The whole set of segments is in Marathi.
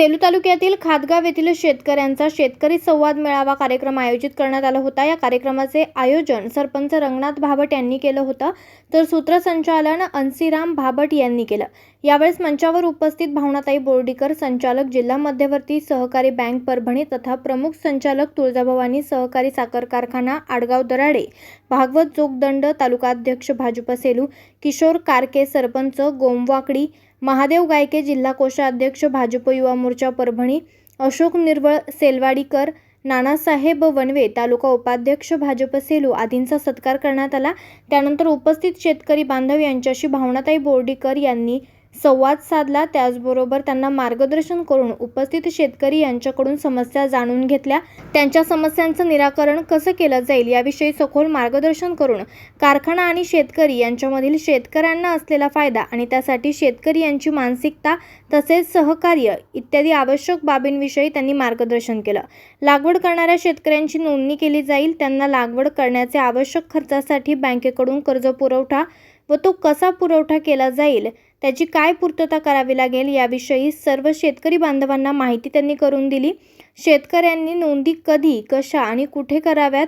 सेलू तालुक्यातील खादगाव येथील शेतकऱ्यांचा शेतकरी संवाद मेळावा कार्यक्रम आयोजित करण्यात आला होता. या कार्यक्रमाचे आयोजन सरपंच रंगनाथ भाभट यांनी केलं होतं. तर सूत्रसंचालन अन्सीराम भाभट यांनी केलं. यावेळेस मंचावर उपस्थित भावनाताई बोर्डीकर संचालक जिल्हा मध्यवर्ती सहकारी बँक परभणी तथा प्रमुख संचालक तुळजाभवानी सहकारी साखर कारखाना आडगाव दराडे भागवत जोगदंड तालुकाध्यक्ष भाजप सेलू किशोर कारके सरपंच गोमवाकडी महादेव गायके जिल्हा कोषाध्यक्ष भाजप युवा मोर्चा परभणी अशोक निर्वळ सेलवाडीकर नानासाहेब वनवे तालुका उपाध्यक्ष भाजप सेलू आदींचा सत्कार करण्यात आला. त्यानंतर उपस्थित शेतकरी बांधव यांच्याशी भावनाताई बोर्डीकर यांनी संवाद साधला. त्याचबरोबर त्यांना मार्गदर्शन करून उपस्थित शेतकरी यांच्याकडून समस्या जाणून घेतल्या. त्यांच्या समस्यांचं निराकरण कसं केलं जाईल याविषयी सखोल मार्गदर्शन करून कारखाना आणि शेतकरी यांच्यामधील शेतकऱ्यांना असलेला फायदा आणि त्यासाठी शेतकरी यांची मानसिकता तसेच सहकार्य इत्यादी आवश्यक बाबींविषयी त्यांनी मार्गदर्शन केलं. लागवड करणाऱ्या शेतकऱ्यांची नोंदणी केली जाईल. त्यांना लागवड करण्याचे आवश्यक खर्चासाठी बँकेकडून कर्ज पुरवठा व तो कसा पुरवठा केला जाईल त्याची काय पूर्तता करावी लागेल याविषयी सर्व शेतकरी बांधवांना माहिती त्यांनी करून दिली. शेतकऱ्यांनी नोंदी कधी कशा आणि कुठे कराव्यात?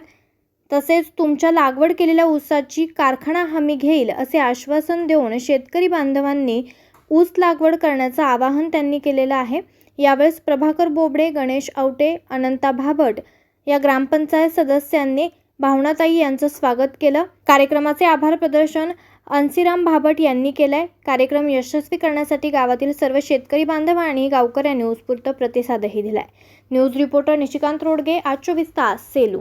तसेच तुमच्या लागवड केलेल्या ऊसाची कारखाना हमी घेईल असे आश्वासन देऊन शेतकरी बांधवांनी ऊस लागवड करण्याचं आवाहन त्यांनी केलेलं आहे. यावेळेस प्रभाकर बोबडे गणेश आवटे अनंता भाभट या ग्रामपंचायत सदस्यांनी भावनाताई यांचं स्वागत केलं. कार्यक्रमाचे आभार प्रदर्शन अन्सीराम भाभट यांनी केलाय. कार्यक्रम यशस्वी करण्यासाठी गावातील सर्व शेतकरी बांधव आणि गावकऱ्यांनी उत्स्फूर्त प्रतिसादही दिलाय. न्यूज रिपोर्टर निशिकांत रोडगे आज चोवीस तास सेलू